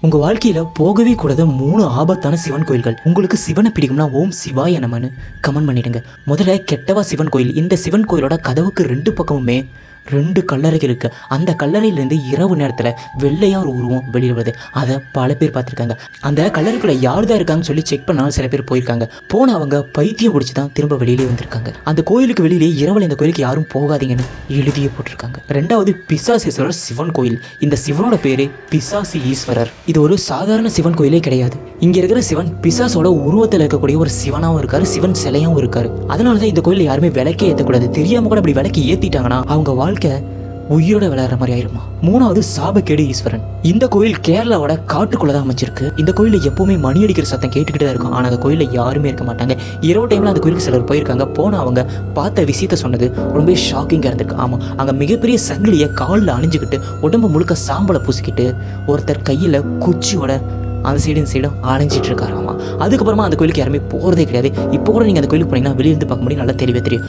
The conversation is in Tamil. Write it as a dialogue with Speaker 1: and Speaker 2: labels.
Speaker 1: உங்க வாழ்க்கையில போகவே கூடாத மூணு ஆபத்தான சிவன் கோயில்கள். உங்களுக்கு சிவனை பிடிக்கும்னா ஓம் சிவாய நமன்னு கமெண்ட் பண்ணிடுங்க. முதல்ல கெட்டவா சிவன் கோயில். இந்த சிவன் கோயிலோட கதவுக்கு ரெண்டு பக்கமுமே ரெண்டு கல்லறைகள் இருக்குது அந்த கல்லறையிலேருந்து இரவு நேரத்தில் வெள்ளையார் ஒரு உருவம் வெளியில் வருது. அதை பல பேர் பார்த்துருக்காங்க. அந்த கல்லறைக்குள்ளே யார் தான் இருக்காங்கன்னு சொல்லி செக் பண்ணாலும் சில பேர் போயிருக்காங்க. போன அவங்க பைத்தியம் பிடிச்சி தான் திரும்ப வெளியிலே வந்திருக்காங்க. அந்த கோயிலுக்கு வெளியிலே இரவில் இந்த கோயிலுக்கு யாரும் போகாதீங்கன்னு எழுதியே போட்டிருக்காங்க. ரெண்டாவது பிசாசீஸ்வரர் சிவன் கோயில். இந்த சிவனோட பேரு பிசாசி ஈஸ்வரர். இது ஒரு சாதாரண சிவன் கோயிலே கிடையாது. இங்கே இருக்கிற சிவன் பிசாசோட உருவத்தில் இருக்கக்கூடிய ஒரு சிவனாகவும் இருக்காரு. சிவன் சிலையாகவும் இருக்காரு. அதனால தான் இந்த கோயிலில் யாருமே விளக்கே ஏற்றக்கூடாது தெரியாம கூட அப்படி விளக்கு ஏற்றிட்டாங்கன்னா அவங்க வாழ்க்கை உயிரோட விளையாடுற மாதிரி ஆயிருமா? மூணாவது சாபக்கேடு ஈஸ்வரன். இந்த கோயில் கேரளாவோட காட்டுக்குள்ள தான் அமைச்சிருக்கு இந்த கோயிலில் எப்பவுமே மணி அடிக்கிற சத்தம் கேட்டுக்கிட்டே தான் இருக்கும். ஆனால் அந்த கோயிலில் யாருமே இருக்க மாட்டாங்க. இரவு டைம்ல அந்த கோயிலுக்கு சிலர் போயிருக்காங்க. போன அவங்க பார்த்த விஷயத்த சொன்னது ரொம்ப ஷாக்கிங்காக இருந்திருக்கு. ஆமாம் அங்கே மிகப்பெரிய சங்கிலியை காலில் அணிஞ்சுக்கிட்டு உடம்பு முழுக்க சாம்பலை பூசிக்கிட்டு ஒருத்தர் கையில் குச்சியோட அந்த சைடும் இந்த சைடும் அலைஞ்சிட்டு இருக்காராமா. அதுக்கப்புறமா அந்த கோயிலுக்கு யாருமே போகிறதே கிடையாது. இப்போ கூட நீங்கள் அந்த கோயிலுக்கு போனீங்கன்னா வெளியிருந்து பார்க்க முடியும். நல்லா தெரியவே தெரியும்.